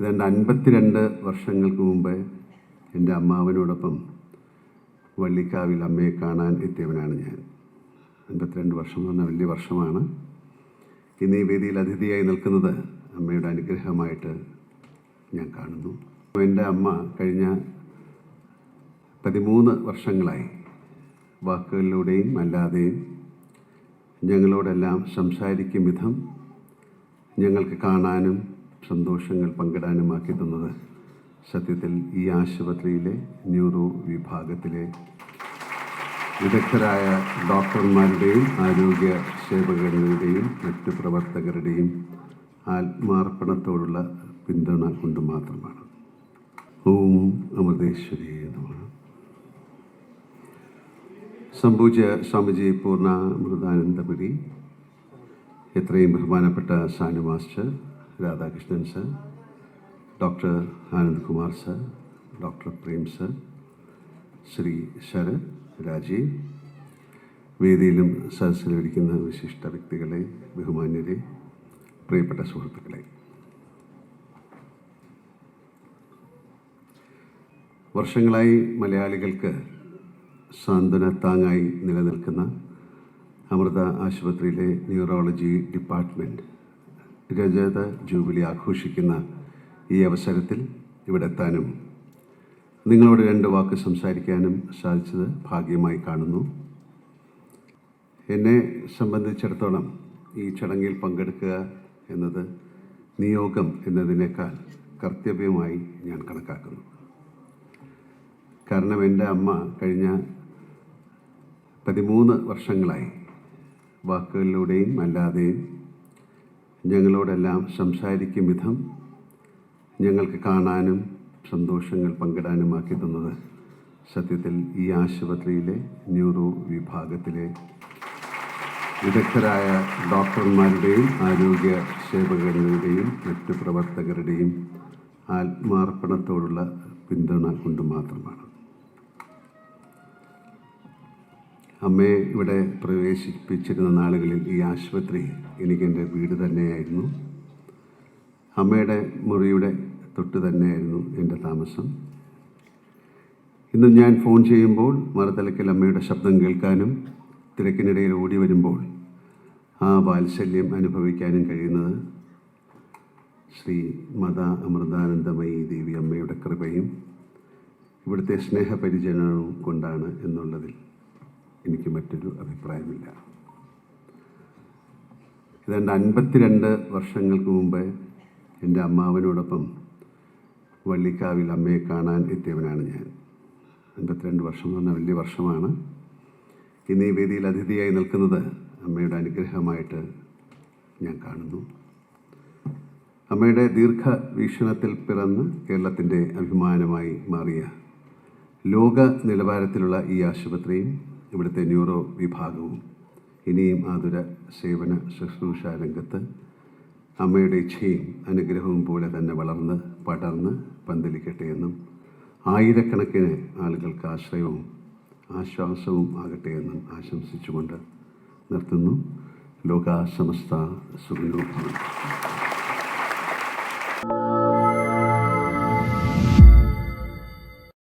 ഏതാണ്ട് അൻപത്തിരണ്ട് വർഷങ്ങൾക്ക് മുമ്പ് എന്റെ അമ്മാവനോടൊപ്പം വള്ളിക്കാവിൽ അമ്മയെ കാണാൻ എത്തിയവനാണ് ഞാൻ. അൻപത്തിരണ്ട് വർഷം എന്ന് വലിയ വർഷമാണ്. ഇന്ന് ഈ വേദിയിൽ അതിഥിയായി നിൽക്കുന്നത് അമ്മയുടെ അനുഗ്രഹമായിട്ട് ഞാൻ കാണുന്നു. എന്റെ അമ്മ കഴിഞ്ഞ പതിമൂന്ന് വർഷങ്ങളായി വാക്കുകളിലൂടെയും അല്ലാതെയും ഞങ്ങളോടെല്ലാം സംസാരിക്കും വിധം ഞങ്ങൾക്ക് കാണാനും സന്തോഷങ്ങൾ പങ്കിടാനുമാക്കി തന്നത് സത്യത്തിൽ ഈ ആശുപത്രിയിലെ ന്യൂറോ വിഭാഗത്തിലെ വിദഗ്ധരായ ഡോക്ടർമാരുടെയും ആരോഗ്യ സേവകരുടെയും മറ്റു പ്രവർത്തകരുടെയും ആത്മാർപ്പണത്തോടുള്ള പിന്തുണ കൊണ്ട് മാത്രമാണ്. ഓം അമൃതേശ്വരി നമ. സംഭൂജ സ്വാമിജി പൂർണ മൃതാനന്ദപുരി എത്രയും ബഹുമാനപ്പെട്ട Sanu master Radhakrishnan sir doctor Anand Kumar sir doctor Prem sir Shri Sarath Rajeev വേദിയിലും സദസ്സിലിരിക്കുന്ന വിശിഷ്ട വ്യക്തികളെ ബഹുമാന്യരെ പ്രിയപ്പെട്ട സുഹൃത്തുക്കളെ. വർഷങ്ങളായി മലയാളികൾക്ക് സാന്ത്വന താങ്ങായി നിലനിൽക്കുന്ന അമൃത ആശുപത്രിയിലെ ന്യൂറോളജി ഡിപ്പാർട്ട്മെന്റ് രജത ജൂബിലി ആഘോഷിക്കുന്ന ഈ അവസരത്തിൽ ഇവിടെ എത്താനും നിങ്ങളോട് രണ്ട് വാക്ക് സംസാരിക്കാനും സാധിച്ചത് ഭാഗ്യമായി കാണുന്നു. എന്നെ സംബന്ധിച്ചിടത്തോളം ഈ ചടങ്ങിൽ പങ്കെടുക്കുക എന്നത് നിയോഗം എന്നതിനേക്കാൾ കർത്തവ്യമായി ഞാൻ കണക്കാക്കുന്നു. കാരണം എന്റെ അമ്മ കഴിഞ്ഞ പതിമൂന്ന് വർഷങ്ങളായി വാക്കുകളിലൂടെയും അല്ലാതെയും ഞങ്ങളോടെല്ലാം സംസാരിക്കും വിധം ഞങ്ങൾക്ക് കാണാനും സന്തോഷങ്ങൾ പങ്കിടാനുമാക്കി തന്നത് സത്യത്തിൽ ഈ ആശുപത്രിയിലെ ന്യൂറോ വിഭാഗത്തിലെ വിദഗ്ധരായ ഡോക്ടർമാരുടെയും ആരോഗ്യ സേവകരുടെയും മറ്റു പ്രവർത്തകരുടെയും ആത്മാർപ്പണത്തോടുള്ള പിന്തുണ കൊണ്ട് മാത്രമാണ്. അമ്മയെ ഇവിടെ പ്രവേശിപ്പിച്ചിരുന്ന നാളുകളിൽ ഈ ആശുപത്രി എനിക്കെന്റെ വീട് തന്നെയായിരുന്നു. അമ്മയുടെ മുറിയുടെ തൊട്ട് തന്നെയായിരുന്നു എന്റെ താമസം. ഇന്നും ഞാൻ ഫോൺ ചെയ്യുമ്പോൾ മറുതലക്കൽ അമ്മയുടെ ശബ്ദം കേൾക്കാനും തിരക്കിനിടയിൽ ഓടി വരുമ്പോൾ ആ വാത്സല്യം അനുഭവിക്കാനും കഴിയുന്നത് ശ്രീ മത അമൃതാനന്ദമയി ദേവി അമ്മയുടെ കൃപയും ഇവിടുത്തെ സ്നേഹപരിചരണവും കൊണ്ടാണ് എന്നുള്ളതിൽ. മറ്റൊരു അഭിപ്രായമില്ല. ഏതാണ്ട് അൻപത്തിരണ്ട് വർഷങ്ങൾക്ക് മുമ്പ് എന്റെ അമ്മാവനോടൊപ്പം വള്ളിക്കാവിൽ അമ്മയെ കാണാൻ എത്തിയവനാണ് ഞാൻ. അൻപത്തിരണ്ട് വർഷം എന്ന് പറഞ്ഞാൽ വലിയ വർഷമാണ്. ഇന്ന് ഈ വേദിയിൽ അതിഥിയായി നിൽക്കുന്നത് അമ്മയുടെ അനുഗ്രഹമായിട്ട് ഞാൻ കാണുന്നു. അമ്മയുടെ ദീർഘവീക്ഷണത്തിൽ പിറന്ന് കേരളത്തിന്റെ അഭിമാനമായി മാറിയ ലോക നിലവാരത്തിലുള്ള ഈ ആശുപത്രിയും ഇവിടുത്തെ ന്യൂറോ വിഭാഗവും ഇനിയും ആതുര സേവന ശുശ്രൂഷ രംഗത്ത് അമ്മയുടെ ഇച്ഛയും അനുഗ്രഹവും പോലെ തന്നെ വളർന്ന് പടർന്ന് പന്തലിക്കട്ടെ എന്നും ആയിരക്കണക്കിന് ആളുകൾക്ക് ആശ്രയവും ആശ്വാസവും ആകട്ടെ എന്നും ആശംസിച്ചുകൊണ്ട് നിർത്തുന്നു. ലോകാസമസ്ത സുഖിനോഭവം